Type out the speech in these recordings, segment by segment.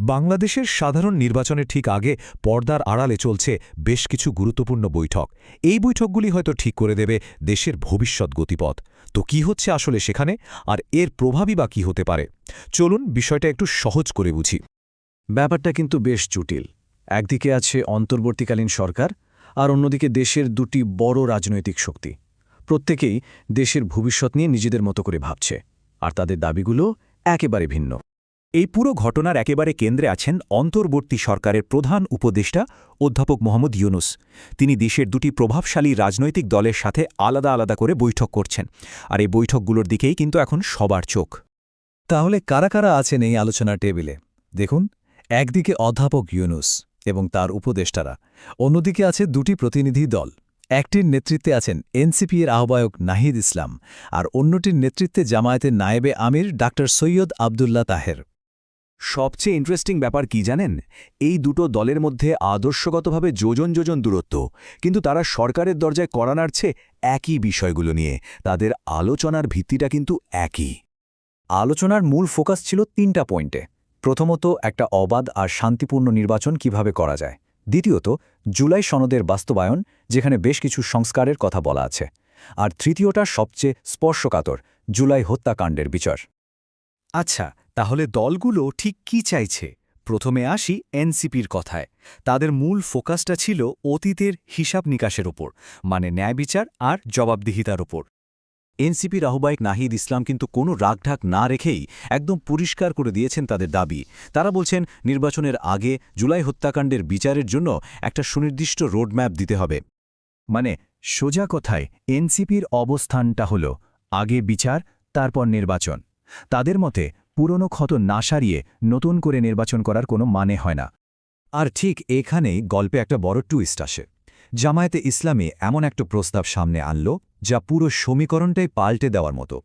বাংলাদেশের সাধারণ নির্বাচনের ঠিক আগে পর্দার আড়ালে চলছে বেশ কিছু গুরুত্বপূর্ণ বৈঠক। এই বৈঠকগুলি হয়তো ঠিক করে দেবে দেশের ভবিষ্যৎ গতিপথ। তো কি হচ্ছে আসলে সেখানে? আর এর প্রভাবই বা কী হতে পারে? চলুন বিষয়টা একটু সহজ করে বুঝি। ব্যাপারটা কিন্তু বেশ জটিল। একদিকে আছে অন্তর্বর্তীকালীন সরকার, আর অন্যদিকে দেশের দুটি বড় রাজনৈতিক শক্তি। প্রত্যেকেই দেশের ভবিষ্যৎ নিয়ে নিজেদের মতো করে ভাবছে, আর তাদের দাবিগুলো একেবারে ভিন্ন। এই পুরো ঘটনার একেবারে কেন্দ্রে আছেন অন্তর্বর্তী সরকারের প্রধান উপদেষ্টা অধ্যাপক মোহাম্মদ ইউনুস। তিনি দেশের দুটি প্রভাবশালী রাজনৈতিক দলের সাথে আলাদা আলাদা করে বৈঠক করছেন। আর এই বৈঠকগুলোর দিকেই কিন্তু এখন সবার চোখ। তাহলে কারা কারা আছেন এই আলোচনার টেবিলে? দেখুন, একদিকে অধ্যাপক ইউনুস এবং তার উপদেষ্টারা, অন্যদিকে আছে দুটি প্রতিনিধি দল। একটির নেতৃত্বে আছেন এনসিপি এর আহ্বায়ক নাহিদ ইসলাম, আর অন্যটির নেতৃত্বে জামায়াতের নায়েবে আমির ডাক্তার সৈয়দ আবদুল্লাহ তাহের। সবচেয়ে ইন্টারেস্টিং ব্যাপার কি জানেন? এই দুটো দলের মধ্যে আদর্শগতভাবে যোজন যোজন দূরত্ব, কিন্তু তারা সরকারের দরজায় করা নাড়ছে একই বিষয়গুলো নিয়ে। তাদের আলোচনার ভিত্তিটা কিন্তু একই। আলোচনার মূল ফোকাস ছিল তিনটা পয়েন্টে প্রথমত, একটা অবাধ আর শান্তিপূর্ণ নির্বাচন কীভাবে করা যায়। দ্বিতীয়ত, জুলাই সনদের বাস্তবায়ন, যেখানে বেশ কিছু সংস্কারের কথা বলা আছে। আর তৃতীয়টা সবচেয়ে স্পর্শকাতর, জুলাই হত্যাকাণ্ডের বিচার। আচ্ছা তাহলে দলগুলো ঠিক কি চাইছে? প্রথমে আসি এনসিপির কথায়। তাদের মূল ফোকাসটা ছিল অতীতের হিসাব নিকাশের ওপর মানে ন্যায় বিচার আর জবাবদিহিতার ওপর। এনসিপির আহ্বায়ক নাহিদ ইসলাম কিন্তু কোনো রাগঢাক না রেখেই একদম পরিষ্কার করে দিয়েছেন তাদের দাবি। তারা বলছেন, নির্বাচনের আগে জুলাই হত্যাকাণ্ডের বিচারের জন্য একটা সুনির্দিষ্ট রোডম্যাপ দিতে হবে। মানে সোজা কথায়, এনসিপির অবস্থানটা হল আগে বিচার, তারপর নির্বাচন। তাদের মতে পুরনো ক্ষত না সারিয়ে নতুন করে নির্বাচন করার কোনো মানে হয় না। আর ঠিক এখানেই গল্পে একটা বড় টুইস্ট আসে। জামায়াতে ইসলামী এমন একটা প্রস্তাব সামনে আনল, যা পুরো সমীকরণটাই পাল্টে দেওয়ার মতো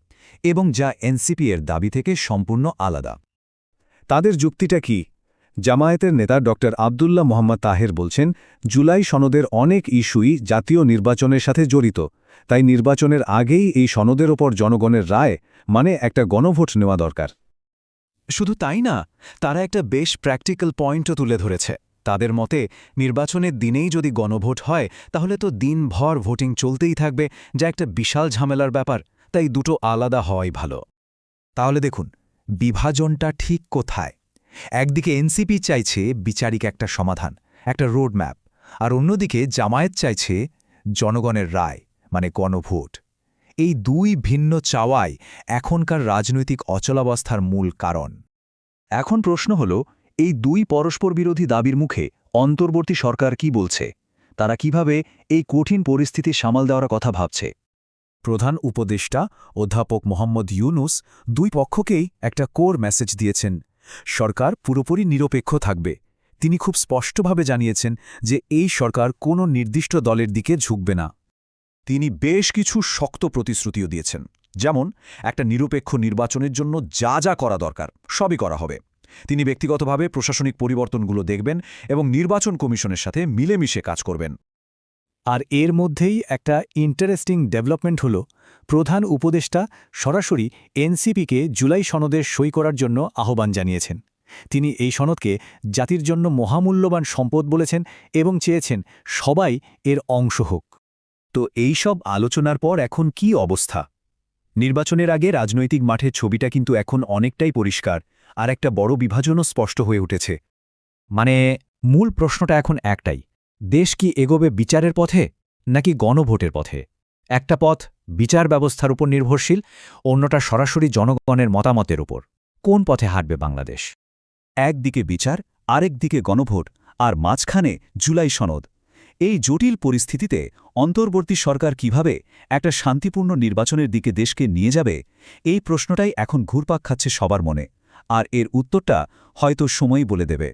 এবং যা এনসিপি এর দাবি থেকে সম্পূর্ণ আলাদা। তাদের যুক্তিটা কি? জামায়াতের নেতা ড. আবদুল্লাহ মোহাম্মদ তাহের বলছেন, জুলাই সনদের অনেক ইস্যুই জাতীয় নির্বাচনের সাথে জড়িত, তাই নির্বাচনের আগেই এই সনদের ওপর জনগণের রায় মানে একটা গণভোট নেওয়া দরকার। শুধু তাই না, তারা একটা বেশ প্র্যাকটিক্যাল পয়েন্টও তুলে ধরেছে। তাদের মতে, নির্বাচনের দিনেই যদি গণভোট হয়, তাহলে তো দিনভর ভোটিং চলতেই থাকবে, যা একটা বিশাল ঝামেলার ব্যাপার, তাই দুটো আলাদা হওয়াই ভালো। তাহলে দেখুন, বিভাজনটা ঠিক কোথায়? একদিকে এনসিপি চাইছে বিচারিক একটা সমাধান, একটা রোডম্যাপ আর অন্যদিকে জামায়াত চাইছে জনগণের রায় মানে গণভোট। এই দুই ভিন্ন চাওয়াই এখনকার রাজনৈতিক অচলাবস্থার মূল কারণ। এখন প্রশ্ন হল, এই দুই পরস্পর বিরোধী দাবির মুখে অন্তর্বর্তী সরকার কি বলছে? তারা কীভাবে এই কঠিন পরিস্থিতি সামাল দেওয়ার কথা ভাবছে? প্রধান উপদেষ্টা অধ্যাপক মোহাম্মদ ইউনুস দুই পক্ষকেই একটা কোর মেসেজ দিয়েছেন, সরকার পুরোপুরি নিরপেক্ষ থাকবে। তিনি খুব স্পষ্টভাবে জানিয়েছেন যে এই সরকার কোনো নির্দিষ্ট দলের দিকে ঝুঁকবে না। তিনি বেশ কিছু শক্ত প্রতিশ্রুতিও দিয়েছেন। যেমন, একটা নিরপেক্ষ নির্বাচনের জন্য যা যা করা দরকার, সবই করা হবে। তিনি ব্যক্তিগতভাবে প্রশাসনিক পরিবর্তনগুলো দেখবেন এবং নির্বাচন কমিশনের সাথে মিলেমিশে কাজ করবেন। আর এর মধ্যেই একটা ইন্টারেস্টিং ডেভেলপমেন্ট হল, প্রধান উপদেষ্টা সরাসরি এনসিপিকে জুলাই সনদের সই করার জন্য আহ্বান জানিয়েছেন। তিনি এই সনদকে জাতির জন্য মহামূল্যবান সম্পদ বলেছেন এবং চেয়েছেন সবাই এর অংশ হোক। তো এই সব আলোচনার পর এখন কি অবস্থা? নির্বাচনের আগে রাজনৈতিক মাঠের ছবিটা কিন্তু এখন অনেকটাই পরিষ্কার, আর একটা বড় বিভাজনও স্পষ্ট হয়ে উঠেছে। মানে মূল প্রশ্নটা এখন একটাই, দেশ কি এগোবে বিচারের পথে, নাকি গণভোটের পথে? একটা পথ বিচার ব্যবস্থার উপর নির্ভরশীল, অন্যটা সরাসরি জনগণের মতামতের উপর। কোন পথে হাঁটবে বাংলাদেশ? একদিকে বিচার আরেক দিকে গণভোট, আর মাঝখানে জুলাই সনদ। এই জটিল পরিস্থিতিতে অন্তর্বর্তী সরকার কীভাবে একটা শান্তিপূর্ণ নির্বাচনের দিকে দেশকে নিয়ে যাবে, এই প্রশ্নটাই এখন ঘুরপাক খাচ্ছে সবার মনে, আর এর উত্তরটা হয়তো সময়ই বলে দেবে।